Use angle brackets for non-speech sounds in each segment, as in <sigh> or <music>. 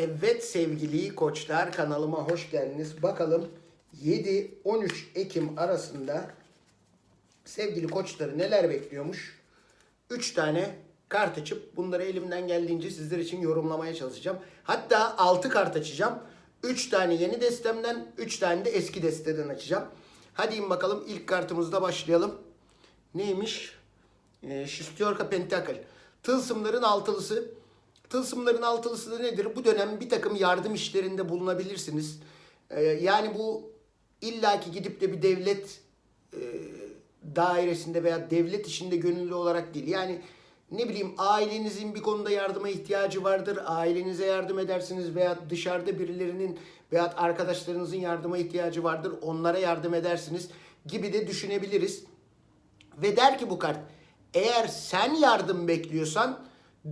Evet sevgili koçlar kanalıma hoş geldiniz. Bakalım 7-13 Ekim arasında sevgili koçları neler bekliyormuş? 3 tane kart açıp bunları elimden geldiğince sizler için yorumlamaya çalışacağım. Hatta 6 kart açacağım. 3 tane yeni destemden, 3 tane de eski desteden açacağım. Hadi bakalım ilk kartımızda başlayalım. Neymiş? E, Şistiyorka Pentacle. Tılsımların altılısı. Tılsımların altılısı da nedir? Bu dönem bir takım yardım işlerinde bulunabilirsiniz. E, yani bu illaki gidip de bir devlet e, dairesinde veya devlet işinde gönüllü olarak değil. Yani ne bileyim ailenizin bir konuda yardıma ihtiyacı vardır. Ailenize yardım edersiniz veya dışarıda birilerinin veya arkadaşlarınızın yardıma ihtiyacı vardır. Onlara yardım edersiniz gibi de düşünebiliriz. Ve der ki bu kart eğer sen yardım bekliyorsan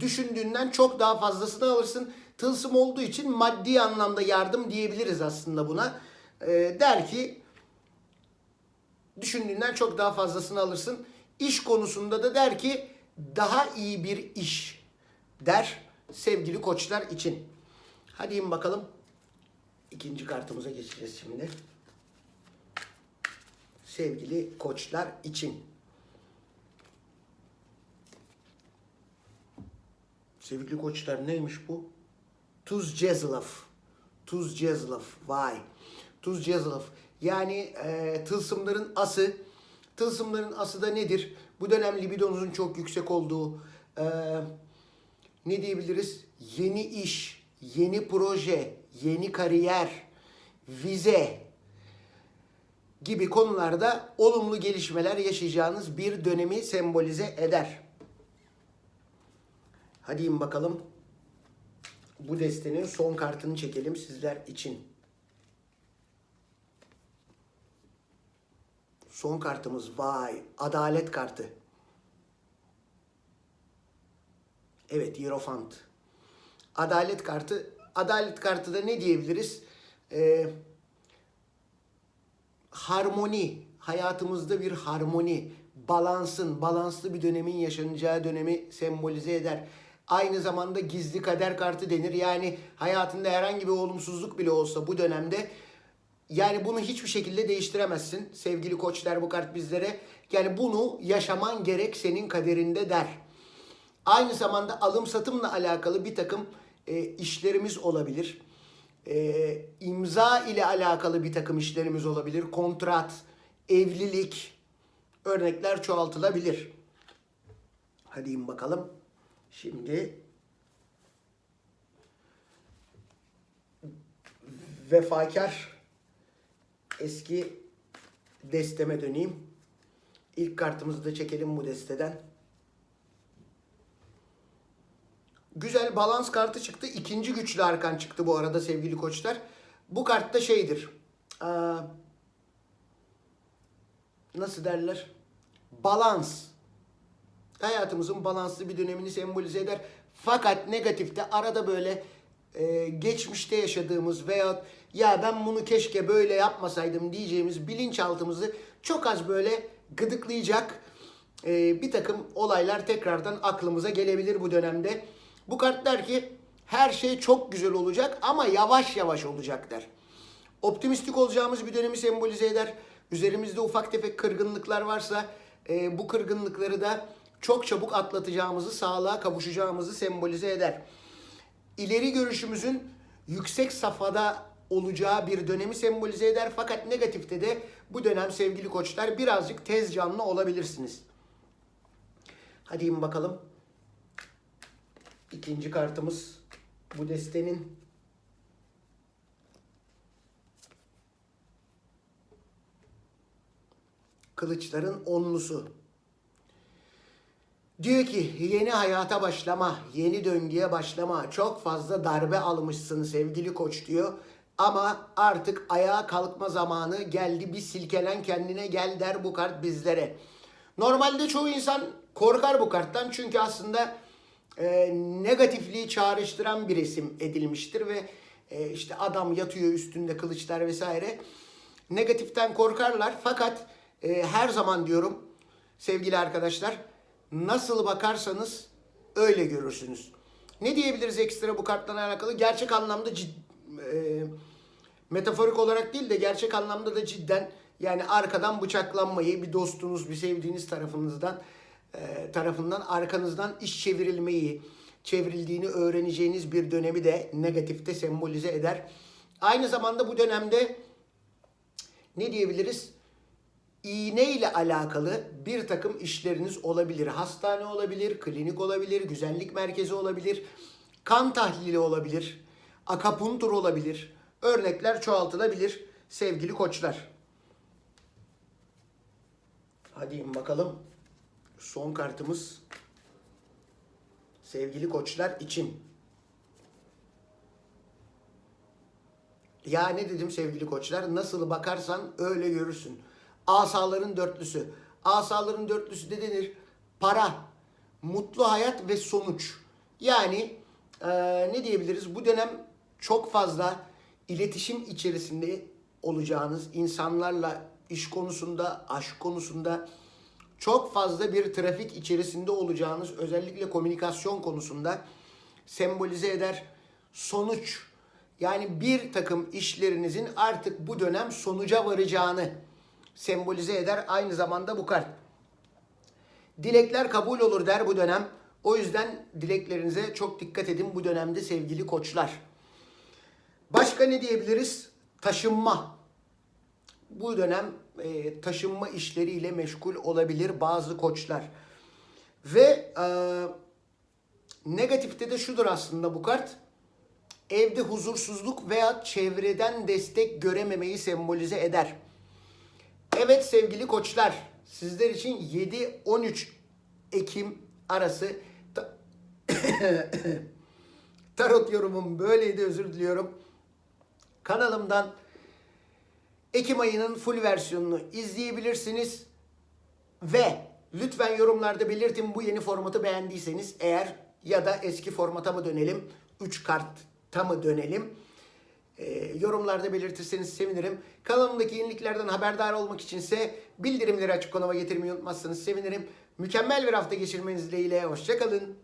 düşündüğünden çok daha fazlasını alırsın. Tılsım olduğu için maddi anlamda yardım diyebiliriz aslında buna. Ee, der ki düşündüğünden çok daha fazlasını alırsın. İş konusunda da der ki daha iyi bir iş der sevgili koçlar için. Hadi in bakalım. İkinci kartımıza geçeceğiz şimdi. Sevgili koçlar için. Sevgili koçlar neymiş bu? Tuz Cezlov. Tuz Cezlov. Vay. Tuz Cezlov. Yani e, tılsımların ası. Tılsımların ası da nedir? Bu dönem libidonuzun çok yüksek olduğu, e, ne diyebiliriz? Yeni iş, yeni proje, yeni kariyer, vize gibi konularda olumlu gelişmeler yaşayacağınız bir dönemi sembolize eder. Hadi in bakalım. Bu destenin son kartını çekelim sizler için. Son kartımız vay adalet kartı. Evet Hierophant. Adalet kartı. Adalet kartı da ne diyebiliriz? Ee, harmoni. Hayatımızda bir harmoni. Balansın, balanslı bir dönemin yaşanacağı dönemi sembolize eder. Aynı zamanda gizli kader kartı denir. Yani hayatında herhangi bir olumsuzluk bile olsa bu dönemde yani bunu hiçbir şekilde değiştiremezsin. Sevgili koçlar bu kart bizlere. Yani bunu yaşaman gerek senin kaderinde der. Aynı zamanda alım satımla alakalı bir takım e, işlerimiz olabilir. E, imza ile alakalı bir takım işlerimiz olabilir. Kontrat, evlilik örnekler çoğaltılabilir. Hadi in bakalım. Şimdi vefakar eski desteme döneyim. İlk kartımızı da çekelim bu desteden. Güzel balans kartı çıktı. İkinci güçlü arkan çıktı bu arada sevgili koçlar. Bu kart da şeydir. Aa, nasıl derler? Balans. Hayatımızın balanslı bir dönemini sembolize eder. Fakat negatifte arada böyle e, geçmişte yaşadığımız veya ya ben bunu keşke böyle yapmasaydım diyeceğimiz bilinçaltımızı çok az böyle gıdıklayacak e, bir takım olaylar tekrardan aklımıza gelebilir bu dönemde. Bu kart der ki her şey çok güzel olacak ama yavaş yavaş olacak der. Optimistik olacağımız bir dönemi sembolize eder. Üzerimizde ufak tefek kırgınlıklar varsa e, bu kırgınlıkları da çok çabuk atlatacağımızı, sağlığa kavuşacağımızı sembolize eder. İleri görüşümüzün yüksek safhada olacağı bir dönemi sembolize eder. Fakat negatifte de bu dönem sevgili koçlar birazcık tez canlı olabilirsiniz. Hadi in bakalım. İkinci kartımız bu destenin kılıçların onlusu. Diyor ki yeni hayata başlama, yeni döngüye başlama. Çok fazla darbe almışsın sevgili koç diyor. Ama artık ayağa kalkma zamanı geldi. Bir silkelen kendine gel der bu kart bizlere. Normalde çoğu insan korkar bu karttan. Çünkü aslında e, negatifliği çağrıştıran bir resim edilmiştir. Ve e, işte adam yatıyor üstünde kılıçlar vesaire. Negatiften korkarlar. Fakat e, her zaman diyorum sevgili arkadaşlar nasıl bakarsanız öyle görürsünüz. Ne diyebiliriz ekstra bu kartla alakalı? Gerçek anlamda cid, e, metaforik olarak değil de gerçek anlamda da cidden yani arkadan bıçaklanmayı bir dostunuz, bir sevdiğiniz tarafınızdan e, tarafından arkanızdan iş çevrilmeyi, çevrildiğini öğreneceğiniz bir dönemi de negatifte sembolize eder. Aynı zamanda bu dönemde ne diyebiliriz? İğne ile alakalı bir takım işleriniz olabilir. Hastane olabilir, klinik olabilir, güzellik merkezi olabilir, kan tahlili olabilir, akapuntur olabilir. Örnekler çoğaltılabilir sevgili koçlar. Hadi bakalım. Son kartımız sevgili koçlar için. Ya ne dedim sevgili koçlar? Nasıl bakarsan öyle görürsün. Asaların dörtlüsü. Asaların dörtlüsü de denir. Para, mutlu hayat ve sonuç. Yani eee, ne diyebiliriz? Bu dönem çok fazla iletişim içerisinde olacağınız insanlarla iş konusunda, aşk konusunda çok fazla bir trafik içerisinde olacağınız özellikle komünikasyon konusunda sembolize eder. Sonuç yani bir takım işlerinizin artık bu dönem sonuca varacağını sembolize eder. Aynı zamanda bu kart. Dilekler kabul olur der bu dönem. O yüzden dileklerinize çok dikkat edin bu dönemde sevgili koçlar. Başka ne diyebiliriz? Taşınma. Bu dönem e, taşınma işleriyle meşgul olabilir bazı koçlar. Ve e, negatifte de şudur aslında bu kart. Evde huzursuzluk veya çevreden destek görememeyi sembolize eder. Evet sevgili koçlar, sizler için 7-13 Ekim arası ta- <coughs> tarot yorumum böyleydi özür diliyorum. Kanalımdan Ekim ayının full versiyonunu izleyebilirsiniz. Ve lütfen yorumlarda belirtin bu yeni formatı beğendiyseniz eğer ya da eski formata mı dönelim, 3 kartta mı dönelim? Ee, yorumlarda belirtirseniz sevinirim. Kanalımdaki yeniliklerden haberdar olmak içinse bildirimleri açık konuma getirmeyi unutmazsanız sevinirim. Mükemmel bir hafta geçirmeniz dileğiyle. Hoşçakalın.